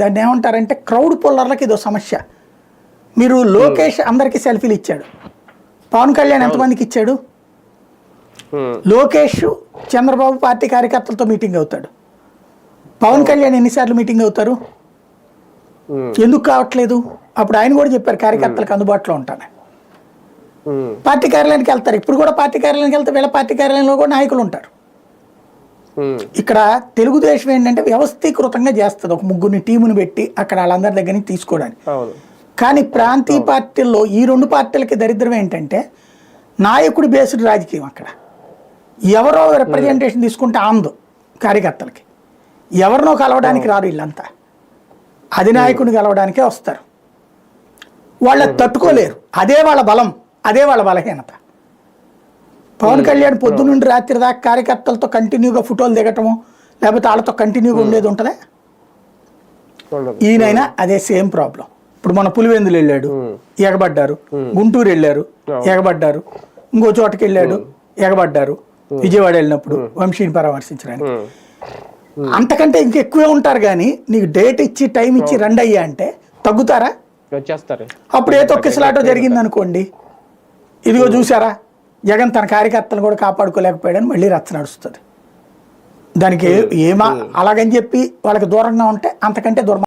దాన్ని ఏమంటారంటే క్రౌడ్ పుల్లర్లకి ఇదో సమస్య. మీరు లోకేష్ అందరికీ సెల్ఫీలు ఇచ్చాడు. పవన్ కళ్యాణ్ ఎంతమందికి ఇచ్చాడు? లోకేష్ చంద్రబాబు పార్టీ కార్యకర్తలతో మీటింగ్ అవుతాడు. పవన్ కళ్యాణ్ ఎన్నిసార్లు మీటింగ్ అవుతారు? ఎందుకు కావట్లేదు? అప్పుడు ఆయన కూడా చెప్పారు కార్యకర్తలకు అందుబాటులో ఉంటాను పార్టీ కార్యాలయానికి వెళ్తారు. ఇప్పుడు కూడా పార్టీ కార్యాలయానికి వెళ్తే వీళ్ళ పార్టీ కార్యాలయంలో కూడా నాయకులు ఉంటారు. ఇక్కడ తెలుగుదేశం ఏంటంటే వ్యవస్థీకృతంగా చేస్తుంది. ఒక ముగ్గురిని టీముని పెట్టి అక్కడ వాళ్ళందరి దగ్గర నుంచి తీసుకోవడానికి. కానీ ప్రాంతీయ పార్టీల్లో ఈ రెండు పార్టీలకి దరిద్రం ఏంటంటే నాయకుడి బేస్డ్ రాజకీయం అక్కడ. ఎవరో రిప్రజెంటేషన్ తీసుకుంటే ఆందు కార్యకర్తలకి. ఎవరినో కలవడానికి రారు వీళ్ళంతా. అధినాయకుడిని కలవడానికే వస్తారు. వాళ్ళ తట్టుకోలేరు. అదే వాళ్ళ బలం అదే వాళ్ళ బలహీనత. పవన్ కళ్యాణ్ పొద్దు నుండి రాత్రి దాకా కార్యకర్తలతో కంటిన్యూగా ఫోటోలు దిగటము లేకపోతే వాళ్ళతో కంటిన్యూగా ఉండేది ఉంటుందా. ఈయనైనా అదే సేమ్ ప్రాబ్లం ఇప్పుడు మన పులివెందులు వెళ్ళాడు ఎగబడ్డారు గుంటూరు వెళ్ళారు ఎగబడ్డారు ఇంకో చోటకి వెళ్ళాడు ఎగబడ్డారు విజయవాడ వెళ్ళినప్పుడు వంశీని పరామర్శించడానికి. అంతకంటే ఇంకెక్కువే ఉంటారు కానీ నీకు డేట్ ఇచ్చి టైం ఇచ్చి రండి అయ్యా అంటే తగ్గుతారా? అప్పుడు ఏ తొక్కిసలాటో జరిగింది అనుకోండి ఇదిగో చూసారా? జగన్ తన కార్యకర్తలు కూడా కాపాడుకోలేకపోయాడని మళ్ళీ రచ్చ నడుస్తుంది. దానికి ఏమా అలాగని చెప్పి వాళ్ళకి దూరంగా ఉంటే అంతకంటే దూరం